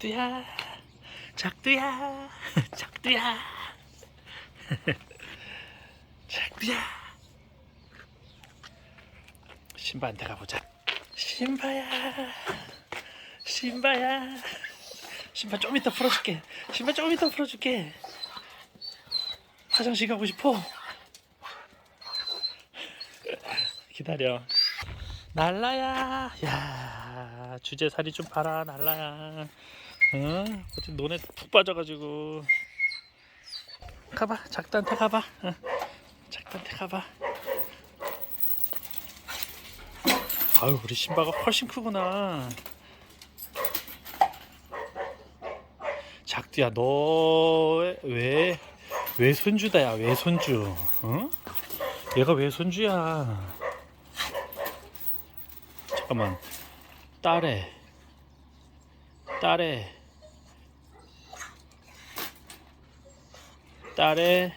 작두야, 작두야, 작두야, 작두야. 신바한테 가보자. 신바야, 신바야. 신바 좀 이따 풀어줄게. 신바 좀 이따 풀어줄게. 화장실 가고 싶어. 기다려. 날라야, 야 주제살이 좀 봐라, 날라야. 어? 어제 논에 푹 빠져가지고. 가봐, 작단테 가봐. 어. 작단테 가봐. 아유, 우리 신바가 훨씬 크구나. 작두야, 너왜 왜 손주다야? 왜 손주? 어? 얘가 왜 손주야? 잠깐만. 딸애. 딸애. 딸의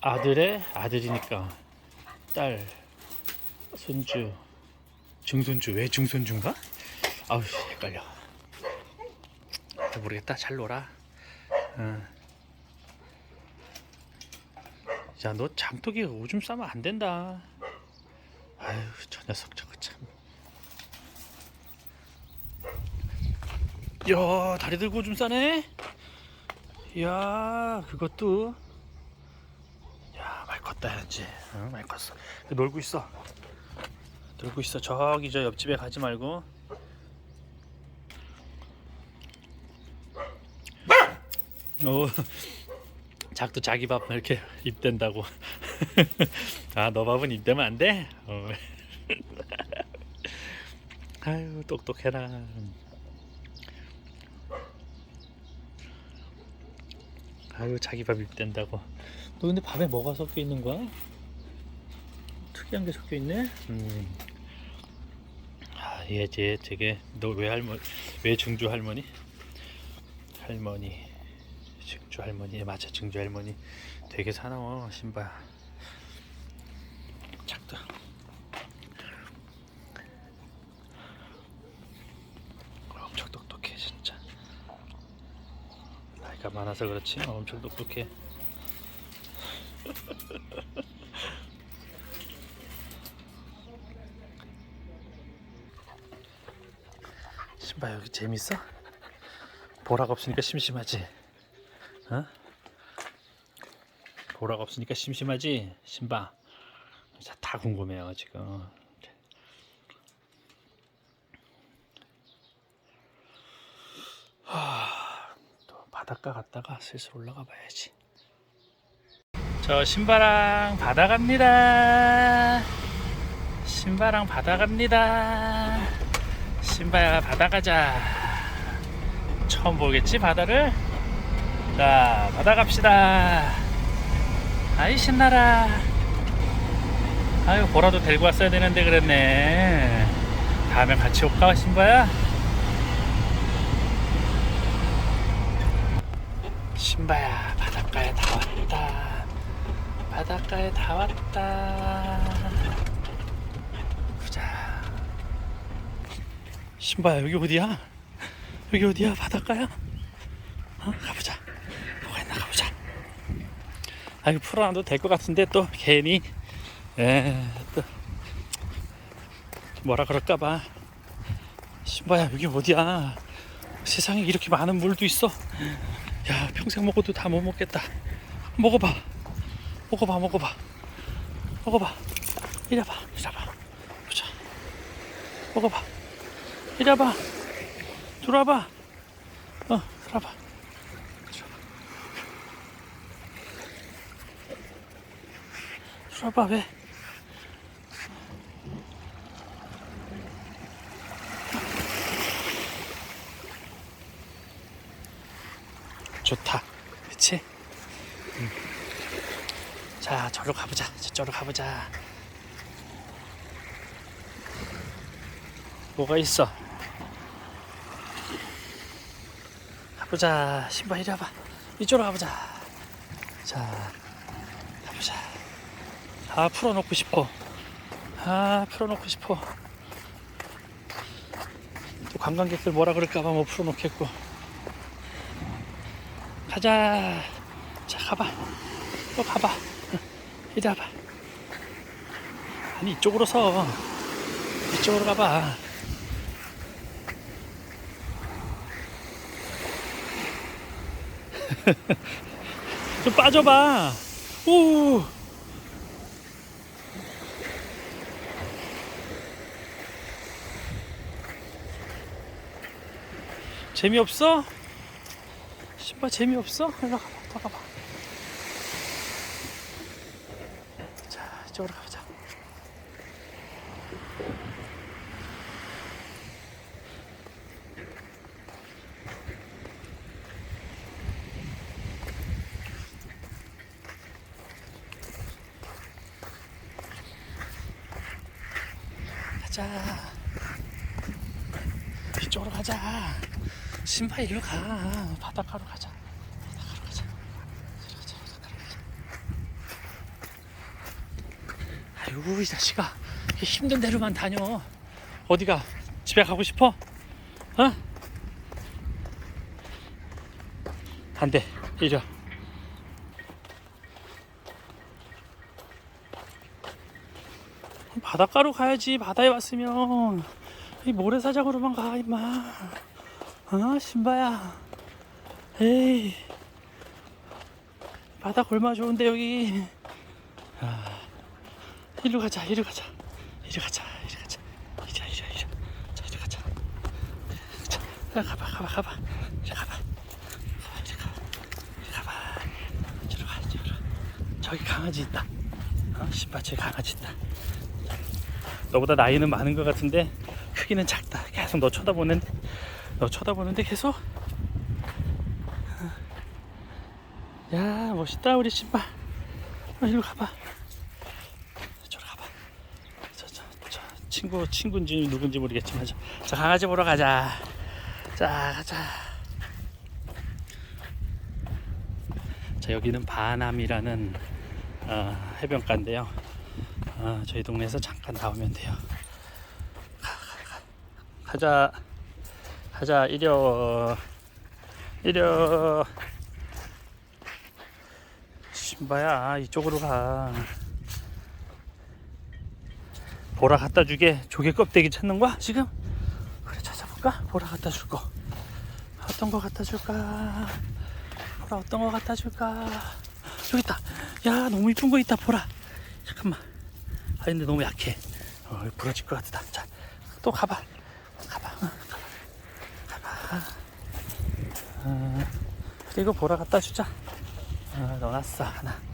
아들의 아들이니까 딸 손주 증손주 왜 증손주인가? 아우 헷갈려 아, 모르겠다 잘 놀아 응. 야너 장독이 오줌 싸면 안 된다 아유 저 녀석 저거 참. 야 다리 들고 오줌 싸네. 야 그것도. 야말 컸다 현지. 응, 말 컸어. 놀고 있어. 놀고 있어. 저기 저 옆집에 가지 말고. 오, 작도 자기 밥 이렇게 입댄다고. 아, 너 밥은 입대면 안 돼? 어. 아유, 똑똑해라. 아유, 자기 밥 입댄다고. 너 근데 밥에 뭐가 섞여 있는 거야? 특이한 게 섞여 있네? 음. 아, 얘, 쟤, 되게, 너 왜 할머니, 왜 증주 할머니? 할머니, 증주 할머니, 맞아, 증주 할머니. 되게 사나워, 신바. 작다. 엄청 똑똑해 진짜. 나이가 많아서 그렇지 엄청 똑똑해. 신바 여기 재밌어? 보라가 없으니까 심심하지? 어? 보라가 없으니까 심심하지? 진짜 다 궁금해요 지금. 바닷가 갔다가 슬슬 올라가 봐야지. 저 신바랑 바다 갑니다. 신바랑 바다 갑니다. 신바야 바다 가자. 처음 보겠지 바다를? 자 바다 갑시다. 아이 신나라. 아유 보라도 데리고 왔어야 되는데 그랬네 다음에 같이 올까 신바야? 신바야 바닷가에 다 왔다. 바닷가에 다 왔다. 보자. 신바야 여기 어디야? 여기 어디야? 바닷가야? 어? 가보자. 뭐가 있나 가보자. 아 이거 풀어놔도 될 것 같은데 또 괜히. 에, 또. 뭐라 그럴까봐. 신바야 여기 어디야? 세상에 이렇게 많은 물도 있어 야 평생 먹어도 다 못 먹겠다. 먹어봐. 먹어봐 먹어봐. 먹어봐. 이래봐 이래봐. 보자. 먹어봐. 이래봐. 들어와봐. 어 들어와봐. 들어와봐. 왜 좋다. 그치? 음. 자, 저로 가보자. 저쪽으로 가보자. 뭐가 있어? 가보자. 신발 이리 와봐. 이쪽으로 가보자. 자, 가보자. 아, 풀어놓고 싶어. 아, 풀어놓고 싶어. 또 가. 관광객들 뭐라 그럴까봐 뭐 풀어놓겠고 가자. 자 가봐. 또 가봐. 이리 와봐. 아니 이쪽으로 서. 이쪽으로 가봐. 좀 빠져봐. 오! 재미없어? 신발 재미없어? 일로 가봐 더 가봐. 자 이쪽으로 가보자. 가자. 이쪽으로 가자. 신발 일로 가. 바닷가로 가자 바닷가로 가자 이리 가자 바닷가로 가자 아이고 이 자식아? 힘든 데로만 다녀. 어디가? 집에 가고 싶어? 어? 안돼. 이리 와. 바닷가로 가야지 바다에 왔으면. 이 모래사장으로만 가 임마. 어 신바야. 에이. 바다 골마 좋은데 여기. 아, 이리로 가자 이리로 가자. 이리 가자 이리 가자. 이리 이리 이리 자 이리 가자. 자 야, 가봐 가봐 가봐. 이리 가봐 가봐, 이리 가봐. 이리 가봐. 저리 가 저리 가 저기 강아지 있다. 어 신바체 강아지 있다. 너보다 나이는 많은 것 같은데 크기는 작다. 계속 너 쳐다보는데 너 쳐다보는데 계속. 야 멋있다 우리 신발. 어, 이리 가봐. 저리 가봐. 저, 저, 저 친구 친구인지 누군지 모르겠지만 저, 저 강아지 보러 가자. 자 가자. 자 여기는 바남이라는 어, 해변가인데요. 어, 저희 동네에서 잠깐 나오면 돼요. 가자 가자 이려 이려 신바야 이쪽으로 가 보라 갖다 주게 조개 껍데기 찾는 거야 지금? 그래 찾아볼까? 보라 갖다 줄 거. 어떤 거 갖다 줄까? 보라 어떤 거 갖다 줄까? 여기 있다. 야 너무 이쁜 거 있다 보라. 잠깐만. 아 근데 너무 약해. 어, 부러질 것 같다. 자 또 가봐. 가봐, 어, 가봐, 가봐. 어, 그리고 보라 갖다 주자. 어, 넣어놨어 하나.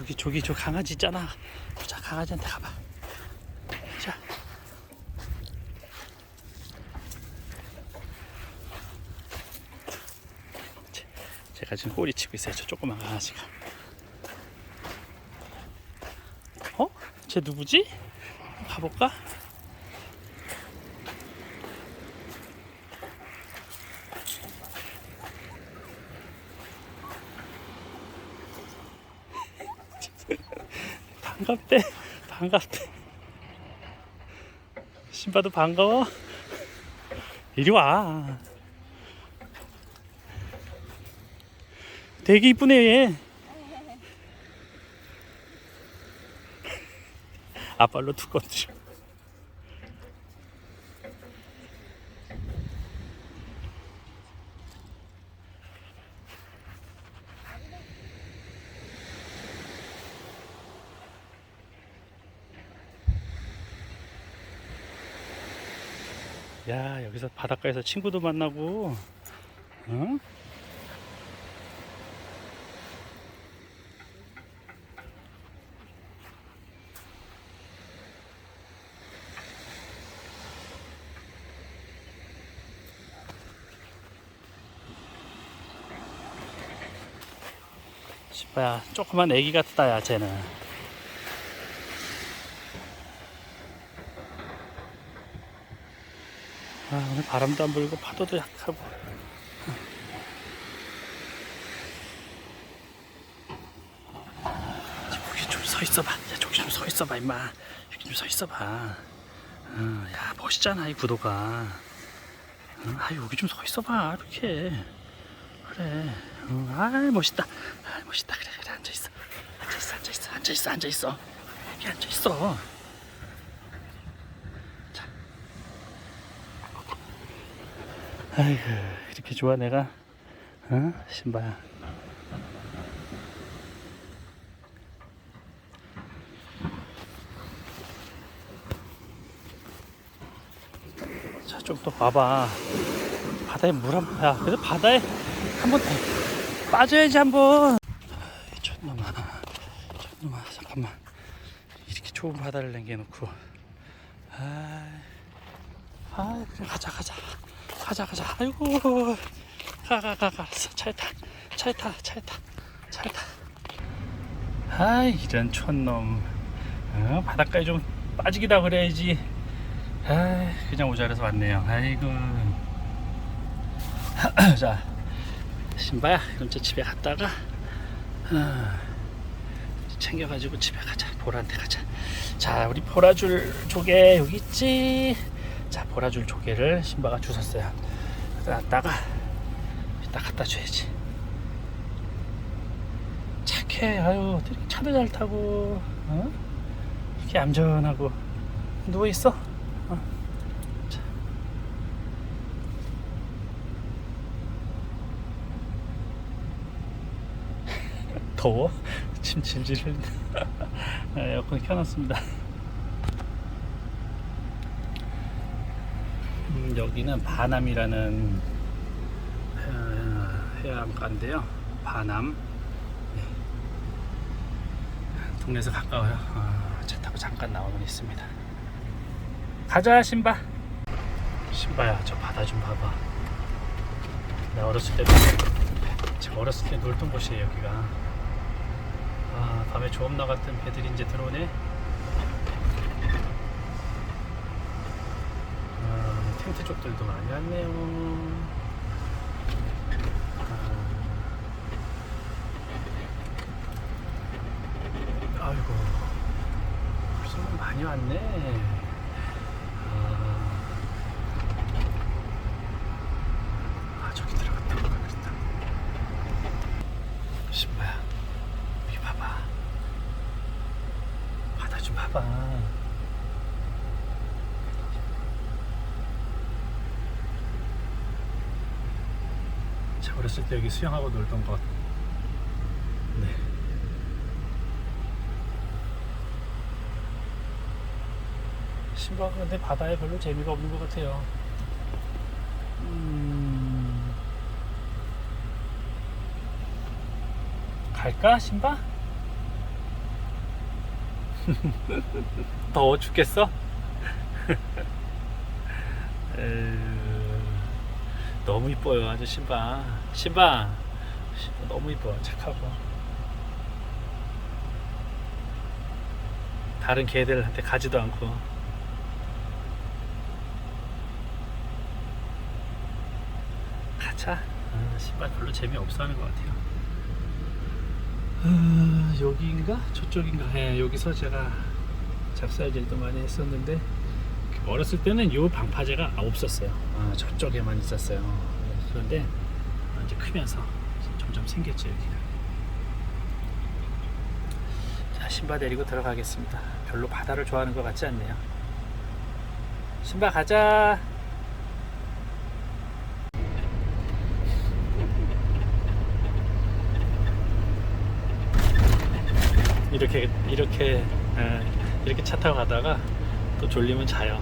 저기 저기 저 강아지 있잖아. 자 강아지한테 가봐. 자. 제- 제가 지금 꼬리 치고 있어요. 저 조그만 강아지가. 어? 쟤 누구지? 가볼까? 반갑대. 반갑대. 신바도 반가워. 이리 와. 되게 이쁘네 얘. 아빨로 툭 건드려 야 여기서 바닷가에서 친구도 만나고 어? 씨빠야 조그만 애기 같다 야 쟤는 아, 오늘 바람도 안 불고 파도도 약하고. 저기 좀서 있어봐. 야, 저기 좀 서 있어봐, 임마. 여기 좀 서 있어봐. 어, 야 멋있잖아 이 구도가. 어, 아 여기 좀 서 있어봐 이렇게. 그래. 어, 아 멋있다. 아 멋있다. 그래 그래 앉아 있어. 앉아 있어 앉아 있어 앉아 있어 앉아 있어. 여기 앉아 있어. 아이고 이렇게 좋아 내가. 어 신바야. 자, 좀 더 봐봐. 바다에 물 한 번, 야, 그래도 바다에 한 번 빠져야지 한 번. 아이, 촌놈아, 촌놈아, 잠깐만. 이렇게 좁은 바다를 남겨놓고. 아, 아, 그래, 가자, 가자. 가자, 가자. 아이고. 가, 가, 가, 가. 알았어. 차에 타. 차에 타, 차에 타. 차에 타. 아이, 이런 촌놈. 어, 바닷가에 좀 빠지기다 그래야지. 아, 그냥 오자라서 왔네요. 아이고. 자, 신바야, 그럼 저 집에 갔다가 어, 챙겨가지고 집에 가자. 보라한테 가자. 자, 우리 보라줄 조개 여기 있지. 자, 보라줄 조개를 신바가 주웠어요. 놨다가 이따 갖다 줘야지. 착해. 아유, 차도 잘 타고, 어? 이렇게 얌전하고 누워 있어. 더워? 침 질질 흘린다. 아, 에어컨 켜놨습니다. 음, 여기는 바남이라는 해- 해안가인데요. 바남. 네. 동네에서 가까워요. 아, 차 타고 잠깐 나오면 있습니다. 가자 신바. 신바야 저 바다 좀 봐봐. 나 어렸을 때 제가 어렸을 때 놀던 곳이에요 여기가. 아 밤에 조업나 같은 배들이 이제 들어오네. 쪽들도 많이 왔네요. 아, 아이고 벌써 많이 왔네. 아, 아 저기 들어갔다 들어갔다. 신바야 여기 봐봐. 바다 좀 봐봐. 제가 어렸을 때 여기 수영하고 놀던 곳. 네. 신바가 근데 바다에 별로 재미가 없는 것 같아요. 음... 갈까 신바? 더워 죽겠어? 에휴, 너무 이뻐요 아주 신바. 신바. 너무 이뻐. 착하고. 다른 개들한테 가지도 않고. 가자. 아, 신바 별로 재미없어 하는 것 같아요. 아, 여기인가? 저쪽인가? 예, 여기서 제가 잡사일질도 많이 했었는데 어렸을 때는 요 방파제가 없었어요. 아, 저쪽에만 있었어요. 그런데 이제 크면서 점점 생겼죠 여기가. 자 신바 데리고 들어가겠습니다. 별로 바다를 좋아하는 것 같지 않네요. 신바 가자. 이렇게 이렇게 에, 이렇게 차 타고 가다가 또 졸리면 자요.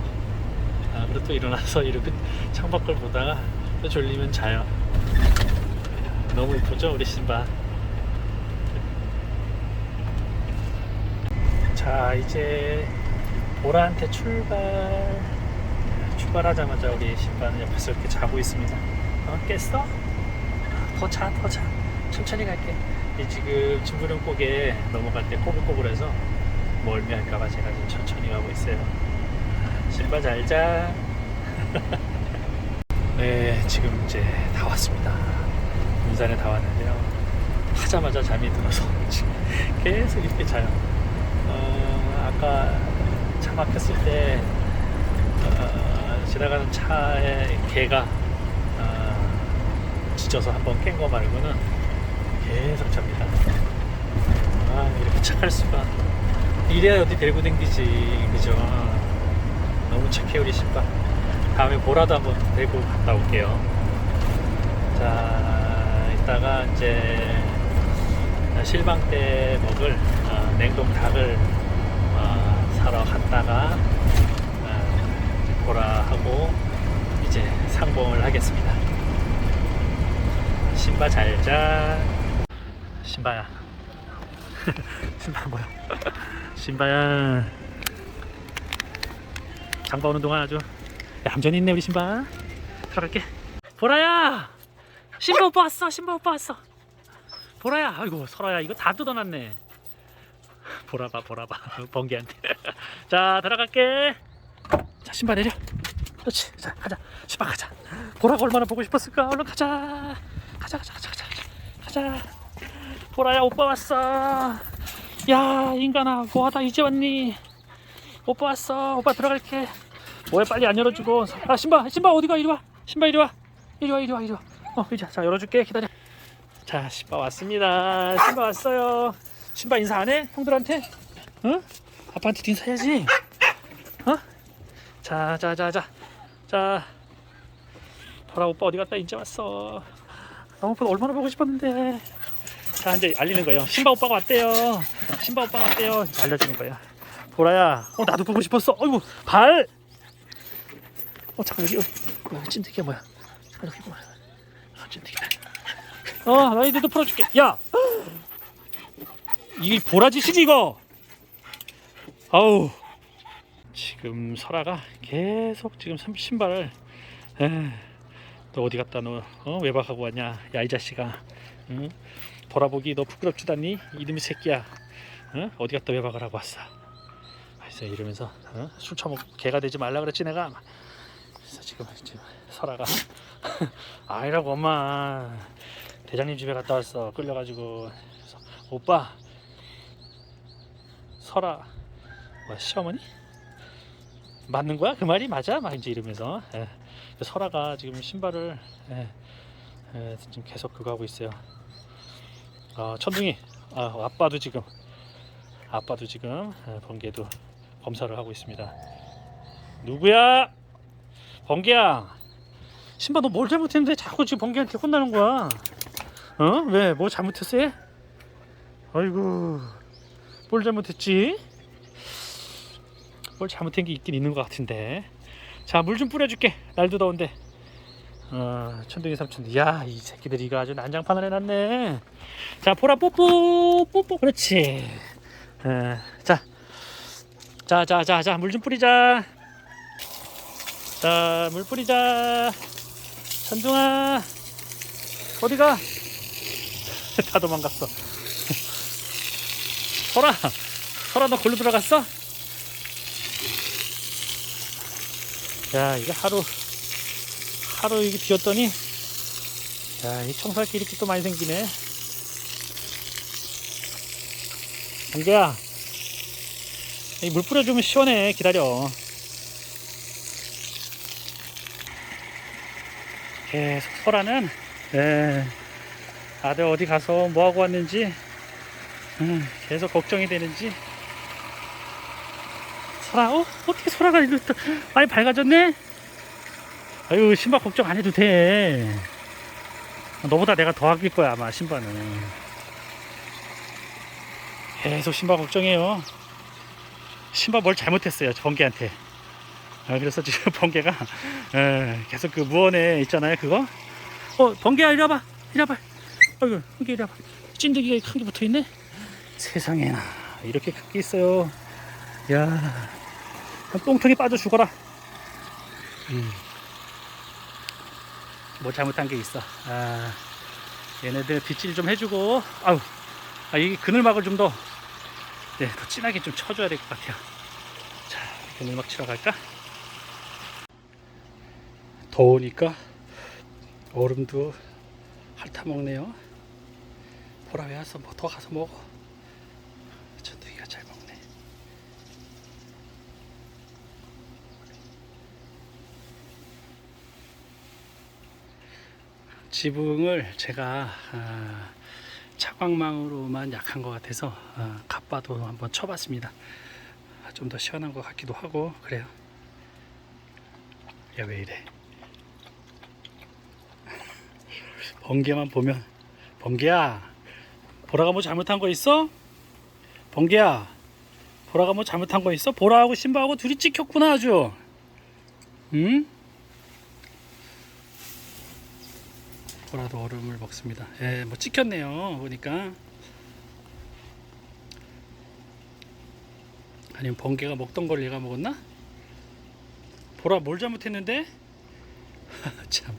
아, 그리고 또 일어나서 이렇게 창밖을 보다가 또 졸리면 자요. 너무 이쁘죠 우리 신바. 자 이제 보라한테 출발. 출발하자마자 우리 신바는 옆에서 이렇게 자고 있습니다. 어, 깼어? 더 자, 더 자. 천천히 갈게. 이 지금 진부령 꼭에 넘어갈 때 꼬불꼬불해서 멀미할까봐 제가 지금 천천히 가고 있어요. 신바 잘 자. 네, 지금 이제 다 왔습니다. 군산에 다 왔는데요. 하자마자 잠이 들어서 계속 이렇게 자요. 어, 아까 차 막혔을 때 어, 지나가는 차에 개가 어, 지쳐서 한번 깬 거 말고는 계속 잡니다. 아 이렇게 착할 수가. 이래야 어디 데리고 댕기지 그죠? 너무 착해 우리 신발. 다음에 보라도 한번 데리고 갔다 올게요. 자 이따가 이제 실방 때 먹을 어, 냉동 닭을 어, 사러 갔다가 어, 보라하고 이제 상봉을 하겠습니다. 신바 잘자. 신바야. 신바 뭐야? 신바야. 장바 오는 동안 아주 얌전히 있네 우리 신바. 들어갈게. 보라야. 신바 오빠 왔어. 신바 오빠 왔어. 보라야. 아이고 설아야 이거 다 뜯어놨네. 보라봐 보라봐 번개한테. 자 들어갈게. 자 신바 내려. 그렇지. 자 가자. 신바 가자. 보라가 얼마나 보고 싶었을까. 얼른 가자. 가자 가자 가자 가자 가자. 보라야 오빠 왔어. 야 인간아 뭐하다 이제 왔니? 오빠 왔어. 오빠 들어갈게. 뭐야 빨리 안 열어주고. 아 신바 신바 어디가 이리 와. 신바 이리 와. 이리 와 이리 와 이리 와. 어 이리 와. 자 열어줄게 기다려. 자 신바 왔습니다. 신바 왔어요. 신바 인사 안 해? 형들한테? 어? 아빠한테 인사해야지. 어? 자자자자 자. 보라 오빠 어디 갔다 이제 왔어. 너무 오빠 얼마나 보고 싶었는데. 자 이제 알리는 거예요. 신바 오빠가 왔대요. 신바 오빠가 왔대요. 이제 알려주는 거예요. 보라야, 어 나도 보고 싶었어. 어이구 발. 어 잠깐 여기 어, 찐득이야 뭐야? 여기 뭐야? 아, 찐득이다. 어 너희들도 풀어줄게. 야, 이 보라짓이지 이거. 아우 지금 설아가 계속 지금 삼- 신발을 에, 너 어디 갔다 너 어? 외박하고 왔냐? 야 이 자식아. 응? 보라보기 너 부끄럽지도 않니? 이놈의 새끼야. 어? 어디 갔다 외박을 하고 왔어? 그래서 이러면서 어? 술 처먹 개가 되지 말라 그랬지 내가. 그래서 지금 지금 설아가 아니라고 엄마. 대장님 집에 갔다 왔어. 끌려가지고. 오빠. 설아. 뭐 시어머니? 맞는 거야? 그 말이 맞아? 막 이제 이러면서. 예. 설아가 지금 신발을 예, 예, 지금 계속 그거 하고 있어요. 아 천둥이. 아, 아빠도 지금. 아빠도 지금 예, 번개도 검사를 하고 있습니다. 누구야? 번개야. 신발 너 뭘 잘못했는데 자꾸 지금 번개한테 혼나는 거야? 어? 왜? 뭐 잘못했어? 얘? 아이고 뭘 잘못했지? 뭘 잘못한 게 있긴 있는 것 같은데. 자 물 좀 뿌려줄게. 날도 더운데. 어, 천둥이 삼촌. 야, 이 새끼들이 이거 아주 난장판을 해놨네. 자, 보라 뽀뽀 뽀뽀. 그렇지. 어, 자, 자, 자, 자, 자, 물 좀 뿌리자. 자, 물 뿌리자. 천둥아, 어디가? 다 도망갔어. 설아, 설아, 너 골로 들어갔어? 야, 이거 하루 하루 이게 비었더니 야, 이 청소할 게 이렇게 또 많이 생기네. 이 물 뿌려주면 시원해. 기다려. 계속 설아는 예, 아들 어디 가서 뭐 하고 왔는지 음, 계속 걱정이 되는지. 설아, 어? 어떻게 설아가 이렇게 또 많이 밝아졌네? 아유 신발 걱정 안 해도 돼 너보다 내가 더 아낄 거야 아마 신발은 계속 신발 걱정해요 신발 뭘 잘못했어요 번개한테. 아, 그래서 지금 번개가 에, 계속 그 무언에 있잖아요 그거? 어 번개야 이리 와봐 이리 와봐. 아이고 번개 이리 와봐. 찐득이가 큰 게 붙어있네. 세상에나 이렇게 큰 게 있어요. 야 똥통에 빠져 죽어라. 음. 뭐 잘못한 게 있어. 아, 얘네들 빗질 좀 해주고, 아우, 아, 이 그늘막을 좀 더, 네, 더 진하게 좀 쳐줘야 될 것 같아요. 자, 이렇게 물막 치러 갈까? 더우니까 얼음도 핥아먹네요. 보라에 와서 뭐 더 가서 먹어. 전두기가 잘 먹네. 지붕을 제가 아, 차광망으로만 약한 것 같아서 아, 갑바도 한번 쳐봤습니다. 좀 더 시원한 것 같기도 하고 그래요. 야 왜 이래? 번개만 보면 번개야 보라가 뭐 잘못한 거 있어? 번개야 보라가 뭐 잘못한 거 있어? 보라하고 신바하고 둘이 찍혔구나 아주 응? 보라도 얼음을 먹습니다 예, 뭐 찍혔네요 보니까 아니면 번개가 먹던 걸 얘가 먹었나? 보라 뭘 잘못했는데? 참